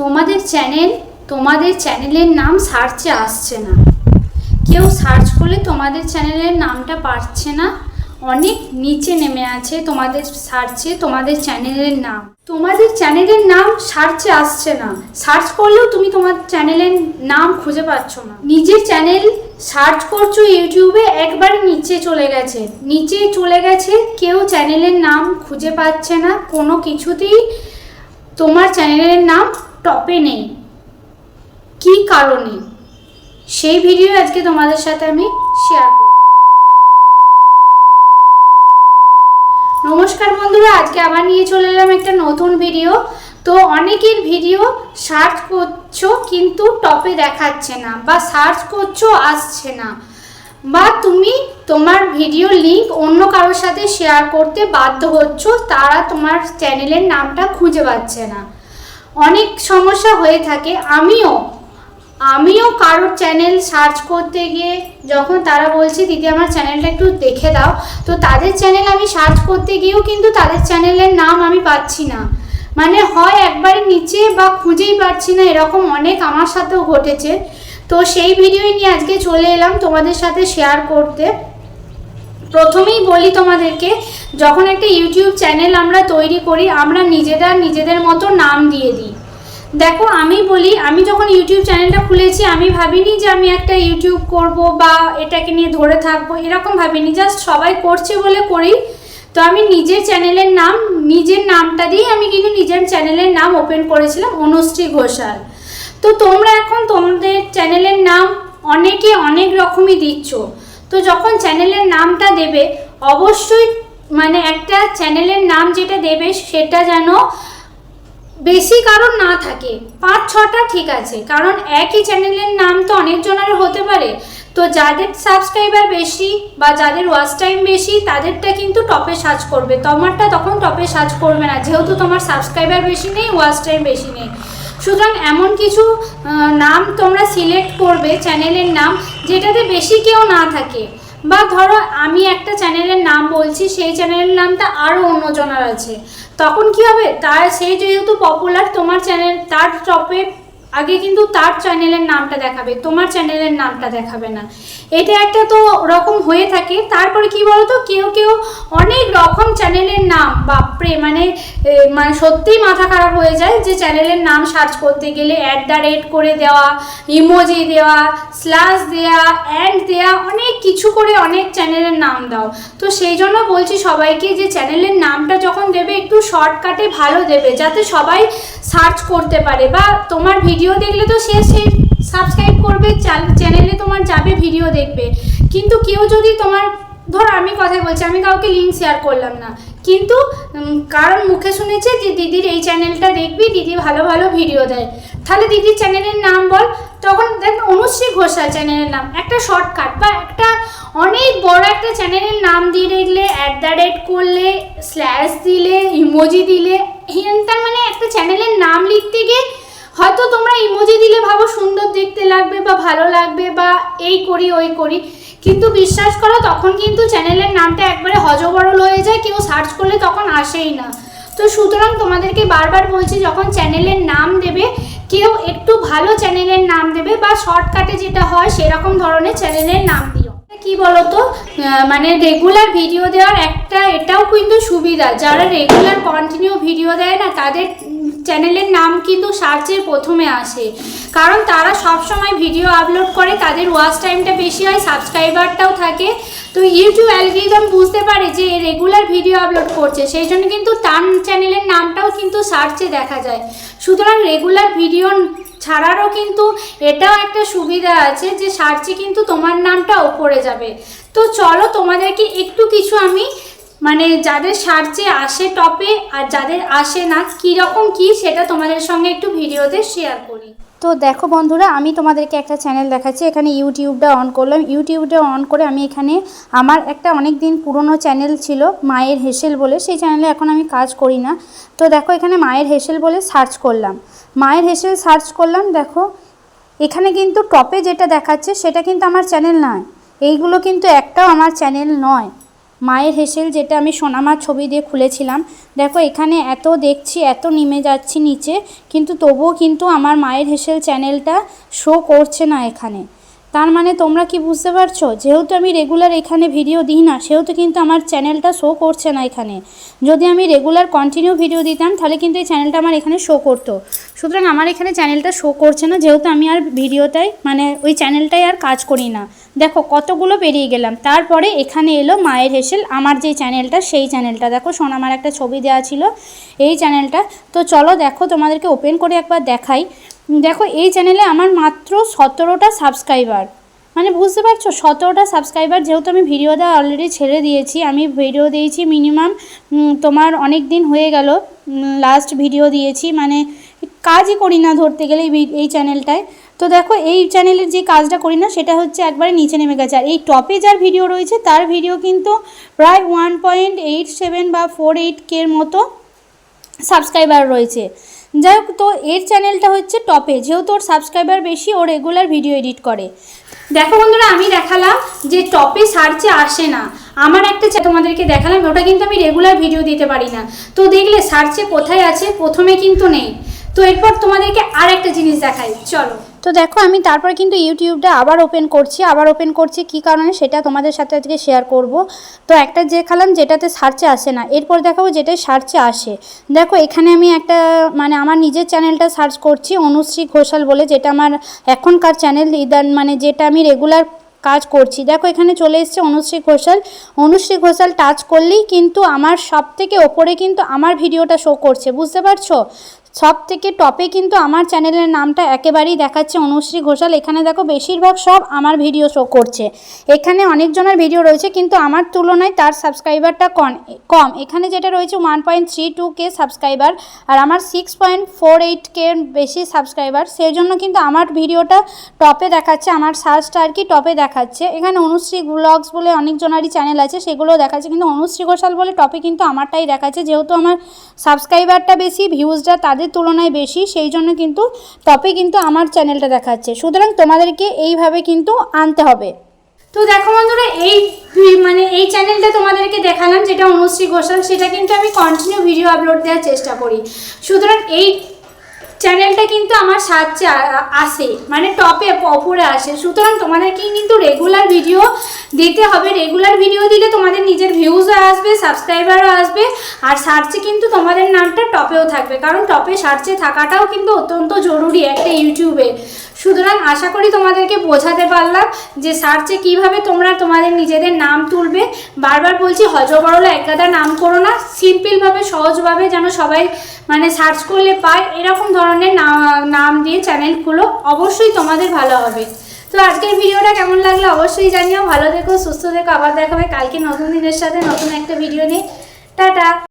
তোমাদের চ্যানেল, তোমাদের চ্যানেলের নাম সার্চে আসছে না। কেউ সার্চ করলে তোমাদের চ্যানেলের নামটা পাচ্ছে না। অনেক নিচে নেমে আছে তোমাদের সার্চে, তোমাদের চ্যানেলের নাম। তোমাদের চ্যানেলের নাম সার্চে আসছে না। সার্চ করলেও তুমি তোমার চ্যানেলের নাম খুঁজে পাচ্ছ না। নিজের চ্যানেল সার্চ করছ ইউটিউবে, একবার নিচে চলে গেছে। নিচে চলে গেছে, কেউ চ্যানেলের নাম খুঁজে পাচ্ছে না। কোনো কিছুতেই তোমার চ্যানেলের নাম টপে নেই। কি কারণে? সেই ভিডিও আজকে তোমাদের সাথে আমি শেয়ার করব। নমস্কার বন্ধুরা, আজকে আবার নিয়ে চলে এলাম একটা নতুন ভিডিও। তো অনেকের ভিডিও সার্চ করছ কিন্তু টপে দেখাচ্ছে না বা সার্চ করছ আসছে না। বা তুমি তোমার ভিডিও লিংক অন্য কারোর সাথে শেয়ার করতে বাধ্য হচ্ছ, তারা তোমার চ্যানেলের নামটা খুঁজে পাচ্ছে না। অনেক সমস্যা হয়ে থাকে। আমিও আমিও কারোর চ্যানেল সার্চ করতে গিয়ে যখন তারা বলছে, দিদি, আমার চ্যানেলটা একটু দেখে দাও। তো তাদের চ্যানেল আমি সার্চ করতে গিয়েও কিন্তু তাদের চ্যানেলের নাম আমি পাচ্ছি না। মানে হয় একবারে নিচে বা খুঁজেই পাচ্ছি না, এরকম অনেক আমার সাথেও ঘটেছে। তো সেই ভিডিওই নিয়ে আজকে চলে এলাম তোমাদের সাথে শেয়ার করতে। প্রথমেই বলি তোমাদেরকে, যখন একটা ইউটিউব চ্যানেল আমরা তৈরি করি, আমরা নিজেরা নিজেদের মতো নাম দিয়ে দিই। দেখো, আমি বলি, আমি যখন ইউটিউব চ্যানেলটা খুলেছি, আমি ভাবিনি যে আমি একটা ইউটিউব করব বা এটাকে নিয়ে ধরে থাকব, এরকম ভাবিনি জাস্ট সবাই করছে বলে করি। তো আমি নিজের চ্যানেলের নাম, নিজের নামটা দিয়ে আমি কিন্তু নিজের চ্যানেলের নাম ওপেন করেছিলাম, অনুশ্রী ঘোষাল। তো তোমরা এখন তোমাদের চ্যানেলের নাম অনেকে অনেক রকমই দিচ্ছ। তো যখন চ্যানেলের নামটা দেবে, অবশ্যই মানে একটা চ্যানেলের নাম যেটা দেবে সেটা যেন বেশি কারণ না থাকে। পাঁচ, ছটা ঠিক আছে, কারণ একই চ্যানেলের নাম তো অনেকজনের হতে পারে। তো যাদের সাবস্ক্রাইবার বেশি বা যাদের ওয়াচ টাইম বেশি, তাদেরটা কিন্তু টপে সার্চ করবে। তোমারটা তখন টপে সার্চ করবে না, যেহেতু তোমার সাবস্ক্রাইবার বেশি নেই, ওয়াচ টাইম বেশি নেই। সুতরাং এমন কিছু নাম তোমরা সিলেক্ট করবে চ্যানেলের নাম যেটাতে বেশি কেউ না থাকে। বা ধরো আমি একটা চ্যানেলের নাম বলছি, সেই চ্যানেলের নামটা আরও অন্যজনার আছে। তখন কি হবে? তার সেই যেহেতু পপুলার তোমার চ্যানেল তার টপে আগে কিন্তু তার চ্যানেলের নামটা দেখাবে, তোমার চ্যানেলের নামটা দেখাবে না। এটা একটা তো রকম হয়ে থাকে, তারপরে কি বলতো, কেউ কেউ অনেক রকম চ্যানেলের নাম, বাপরে মানে মানে সত্যিই মাথা খারাপ হয়ে যায় যে চ্যানেলের নাম সার্চ করতে গেলে অ্যাট দ্য রেট করে দেওয়া ইমোজি দেওয়া স্ল্যাশ দেওয়া অ্যান্ড দেওয়া অনেক কিছু করে অনেক চ্যানেলের নাম দাও। তো সেই জন্য বলছি সবাইকে যে চ্যানেলের নামটা যখন দেবে একটু শর্টকাটে ভালো দেবে, যাতে সবাই সার্চ করতে পারে বা তোমার ভিডিও দেখলে তো সে সেই সাবস্ক্রাইব করবে চ্যানেলে তোমার যাবে ভিডিও দেখবে। কিন্তু কেউ যদি তোমার, ধর আমি কথাই বলছি, আমি কাউকে লিঙ্ক শেয়ার করলাম না। কিন্তু কারণ মুখে শুনেছে যে দিদির এই চ্যানেলটা দেখবি, দিদি ভালো ভালো ভিডিও দেয়। তাহলে দিদির চ্যানেলের নাম বল। তখন দেখ অনুশ্রী ঘোষাল চ্যানেলের নাম। একটা শর্টকাট বা একটা অনেক বড় একটা চ্যানেলের নাম দিয়ে দেখলে অ্যাট দ্য রেট করলে স্ল্যাশ দিলে ইমোজি দিলে হেন তার মানে একটা চ্যানেলের নাম লিখতে গিয়ে হয়তো তোমরা ইমোজি দিলে ভাবো সুন্দর দেখতে লাগবে বা ভালো লাগবে বা এই করি, ওই করি। কিন্তু বিশ্বাস করো, তখন কিন্তু চ্যানেলের নামটা একবারে হজবরল হয়ে যায়, কেউ সার্চ করলে তখন আসেই না। তো সুতরাং তোমাদেরকে বারবার বলছি, যখন চ্যানেলের নাম দেবে, কেউ একটু ভালো চ্যানেলের নাম দেবে বা শর্টকাটে যেটা হয় সেরকম ধরনের চ্যানেলের নাম দিও। কি বলতো? মানে রেগুলার ভিডিও দেওয়ার একটা, এটাও কিন্তু সুবিধা। যারা রেগুলার কন্টিনিউ ভিডিও দেয় না, তাদের চ্যানেলের নাম কিন্তু সার্চের প্রথমে আসে। কারণ তারা সব সময় ভিডিও আপলোড করে, তাদের ওয়াচ টাইমটা বেশি হয় সাবস্ক্রাইবারটাও থাকে। তো ইউটিউব অ্যালগরিদম বুঝতে পারে যে রেগুলার ভিডিও আপলোড করছে। সেই জন্য কিন্তু তার চ্যানেলের নামটাও কিন্তু সার্চে দেখা যায়। সুতরাং রেগুলার ভিডিও ছাড়ারও কিন্তু এটাও একটা সুবিধা আছে যে সার্চে কিন্তু তোমার নামটা ওপরে যাবে। তো চলো তোমাদেরকে একটু কিছু আমি মানে যাদের সার্চে আসে টপে আর যাদের আসে না, কীরকম কি সেটা তোমাদের সঙ্গে একটু ভিডিওতে শেয়ার করি। তো দেখো বন্ধুরা, আমি তোমাদেরকে একটা চ্যানেল দেখাচ্ছি, এখানে ইউটিউবটা অন করলাম। ইউটিউবটা অন করে আমি এখানে আমার একটা অনেক দিন পুরনো চ্যানেল ছিল, মায়ের হেসেল বলে। সেই চ্যানেলে এখন আমি কাজ করি না। তো দেখো এখানে মায়ের হেসেল বলে সার্চ করলাম। মায়ের হেসেল সার্চ করলাম, দেখো, এখানে কিন্তু টপে যেটা দেখাচ্ছে সেটা কিন্তু আমার চ্যানেল নয়। এইগুলো কিন্তু একটাও আমার চ্যানেল নয়। মায়ের হেসেল যেটা আমি সোনামার ছবি দিয়ে খুলেছিলাম। দেখো, এখানে এত দেখছি, এত নেমে যাচ্ছি নিচে, কিন্তু তবুও কিন্তু আমার মায়ের হেসেল চ্যানেলটা শো করছে না এখানে। তার মানে তোমরা কি বুঝতে পারছ? যেহেতু আমি রেগুলার এখানে ভিডিও দিই না, সেহেতু কিন্তু আমার চ্যানেলটা শো করছে না এখানে। যদি আমি রেগুলার কন্টিনিউ ভিডিও দিতাম, তাহলে কিন্তু এই চ্যানেলটা আমার এখানে শো করতো। সুতরাং আমার এখানে চ্যানেলটা শো করছে না, যেহেতু আমি আর ভিডিওটাই মানে ওই চ্যানেলটাই আর কাজ করি না। দেখো, কতগুলো পেরিয়ে গেলাম। তারপরে এখানে এলো মায়ের হেসেল, আমার যে চ্যানেলটা সেই চ্যানেলটা দেখো সোনামার একটা ছবি দেওয়া ছিল, এই চ্যানেলটা তো চলো দেখো, তোমাদেরকে ওপেন করে একবার দেখাই। দেখো, এই চ্যানেলে আমার মাত্র সতেরোটা সাবস্ক্রাইবার মানে বুঝতে পারছ, সতেরোটা সাবস্ক্রাইবার যেহেতু আমি ভিডিও দেওয়া অলরেডি ছেড়ে দিয়েছি, আমি ভিডিও দিয়েছি মিনিমাম তোমার অনেক দিন হয়ে গেল লাস্ট ভিডিও দিয়েছি মানে কাজই করি না ধরতে গেলে এই চ্যানেলটায় তো দেখো, এই চ্যানেলের যে কাজটা করি না, সেটা হচ্ছে একবারে নিচে নেমে গেছে। আর এই টপে যার ভিডিও রয়েছে, তার ভিডিও কিন্তু প্রায় ওয়ান পয়েন্ট এইট সেভেন বা ফোর এইট কের মতো সাবস্ক্রাইবার রয়েছে। যাই হোক, তো এর চ্যানেলটা হচ্ছে টপে যেহেতু ওর সাবস্ক্রাইবার বেশি, ও রেগুলার ভিডিও এডিট করে। দেখো বন্ধুরা, আমি দেখালাম যে টপে সার্চে আসে না। আমার একটা তোমাদেরকে দেখালাম, ওটা কিন্তু আমি রেগুলার ভিডিও দিতে পারি না। তো দেখলে সার্চে কোথায় আছে? প্রথমে কিন্তু নেই। তো এরপর তোমাদেরকে আর একটা জিনিস দেখাই, চলো। তো দেখো, আমি তারপর কিন্তু ইউটিউবটা আবার ওপেন করছি, আবার ওপেন করছি, কী কারণে সেটা তোমাদের সাথে আজকে শেয়ার করব। তো একটা দেখালাম যেটাতে সার্চে আসে না, এরপর দেখাবো যেটাই সার্চে আসে। দেখো, এখানে আমি একটা মানে আমার নিজের চ্যানেলটা সার্চ করছি, অনুশ্রী ঘোষাল বলে, যেটা আমার এখনকার চ্যানেল ইদান মানে যেটা আমি রেগুলার কাজ করছি। দেখো, এখানে চলে এসছে অনুশ্রী ঘোষাল। অনুশ্রী ঘোষাল টাচ করলেই কিন্তু আমার সব থেকে ওপরে কিন্তু আমার ভিডিওটা শো করছে, বুঝতে পারছ? সব থেকে টপে কিন্তু আমার চ্যানেলের নামটা একেবারেই দেখাচ্ছে অনুশ্রী ঘোষাল। এখানে দেখো বেশিরভাগ সব আমার ভিডিও শো করছে। এখানে অনেকজনের ভিডিও রয়েছে, কিন্তু আমার তুলনায় তার সাবস্ক্রাইবারটা কম কম। এখানে যেটা রয়েছে one point three two K subscriber আর আমার six point four eight K বেশি সাবস্ক্রাইবার। সেই জন্য কিন্তু আমার ভিডিওটা টপে দেখাচ্ছে, আমার সার্চটা আর কি টপে দেখাচ্ছে। এখানে অনুশ্রী ব্লগস বলে অনেকজনারই চ্যানেল আছে, সেগুলোও দেখাচ্ছে, কিন্তু অনুশ্রী ঘোষাল বলে টপে কিন্তু আমারটাই দেখাচ্ছে। যেহেতু আমার সাবস্ক্রাইবারটা বেশি, ভিউজটা তাদের তুলনায় বেশি, সেই জন্য কিন্তু টপে কিন্তু আমার চ্যানেলটা দেখাচ্ছে। সুতরাং তোমাদেরকে এইভাবে কিন্তু আনতে হবে। তো দেখো বন্ধুরা, এই মানে এই চ্যানেলটা তোমাদেরকে দেখালাম, যেটা অনুশ্রী ঘোষাল, সেটা কিন্তু আমি কন্টিনিউ ভিডিও আপলোড দেওয়ার চেষ্টা করি। সুতরাং এই চ্যানেলটা কিন্তু আমার আ- আসে মানে টপে ওপরে আসে। সুতরাং তোমাদেরকেই কিন্তু রেগুলার ভিডিও দিতে হবে। রেগুলার ভিডিও দিলে তোমাদের নিজের ভিউজও আসবে সাবস্ক্রাইবারও আসবে, আর সার্চে কিন্তু তোমাদের নামটা টপেও থাকবে। কারণ টপে সার্চে থাকাটাও কিন্তু অত্যন্ত জরুরি একটা ইউটিউবে সুতরাং আশা করি তোমাদেরকে বোঝাতে পারলাম যে সার্চে কীভাবে তোমরা তোমাদের নিজেদের নাম তুলবে। বারবার বলছি, হজবরল একগাদা নাম করো না। সিম্পলভাবে সহজভাবে যেন সবাই মানে সার্চ করলে পায় এরকম ধরনের নাম দিয়ে চ্যানেলগুলো অবশ্যই তোমাদের ভালো হবে। তো আজকের ভিডিওটা কেমন লাগল অবশ্যই জানিও, ভালো দেখো সুস্থ দেখো আবার দেখাবে কালকে নতুন দিনের সাথে, নতুন একটা ভিডিও নিয়ে। টাটা!